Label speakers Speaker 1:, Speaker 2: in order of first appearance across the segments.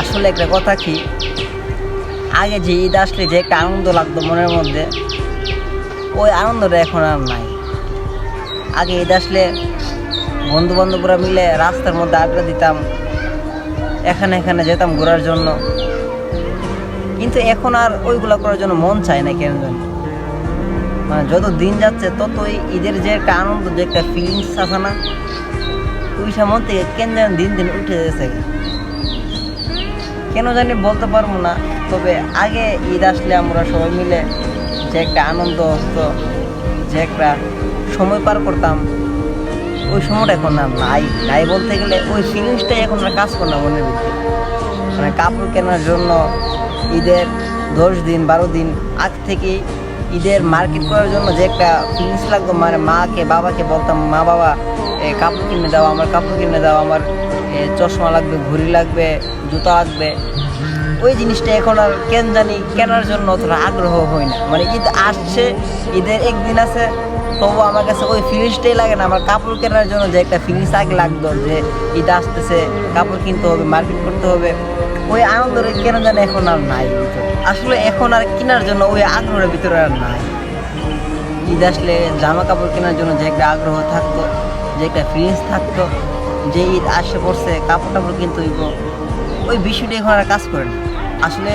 Speaker 1: আসলে একটা কথা কি? আগে যে ঈদ আসলে যে একটা আনন্দ লাগতো মনের মধ্যে, ওই আনন্দটা এখন আর নাই। আগে ঈদ আসলে বন্ধু বান্ধবরা মিলে রাস্তার মধ্যে আড্ডা দিতাম, এখানে এখানে যেতাম ঘোরার জন্য। কিন্তু এখন আর ওইগুলো করার জন্য মন চায় না কেন জানি। মানে যত দিন যাচ্ছে, ততই ঈদের যে একটা আনন্দ, যে একটা ফিলিংস আছে না ওইটা মন থেকে কেন যেন দিন দিন উঠে যাচ্ছে কেন জানি বলতে পারব না, তবে আগে ঈদ আসলে আমরা সবাই মিলে যে একটা আনন্দ হতো যে একটা সময় পার করতাম, ওই সময়টা এখন আর নাই। নাই বলতে গেলে ওই ফিলিংসটাই এখন আর কাজ করে না মনের ভিতরে। মানে কাপড় কেনার জন্য ঈদের দশ দিন, বারো দিন আগ থেকে ঈদের মার্কেট করার জন্য যে একটা ফিলিংস লাগতো মানে মাকে, বাবাকে বলতাম, মা বাবা কাপড় কিনে দাও, আমার কাপড় কিনে দাও, আমার চশমা লাগবে, ঘড়ি লাগবে, জুতা লাগবে ওই জিনিসটা এখন আর কেন জানি কেনার জন্য অতটা আগ্রহ হয় না। মানে ঈদ আসছে, ঈদের একদিন আছে, তবু আমার কাছে ওই ফিলিংসটাই লাগে না। আমার কাপড় কেনার জন্য যে একটা ফিলিংস আগে লাগতো, যে ঈদ আসতেছে, কাপড় কিনতে হবে মার্কেট করতে হবে, ওই আনন্দের কেন জানি এখন আর নাই আসলে এখন আর কেনার জন্য ওই আগ্রহের ভিতরে আর নাই। ঈদ আসলে জামা কাপড় কেনার জন্য যে একটা আগ্রহ থাকতো, যে একটা ফিলিংস থাকতো যে ঈদ আসে পড়ছে কাপড় টাপড় কিনতে ওই বিষয়টা এখন আর কাজ করে না। আসলে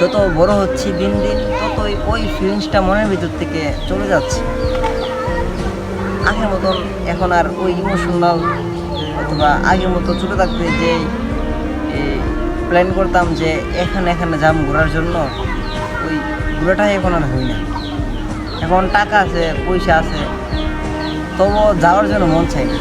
Speaker 1: যত বড় হচ্ছি দিন দিন, ততই ওই ফিলিংসটা মনের ভিতর থেকে চলে যাচ্ছে। আগের মতন এখন আর ওই ইমোশনাল অথবা আগের মতো ছোটো থাকতে যে প্ল্যান করতাম যে এখানে এখানে যাম ঘোরার জন্য, ওই ঘোরাটাই এখন আর হই না। এখন টাকা আছে, পয়সা আছে, তবুও যাওয়ার জন্য মন চাই না।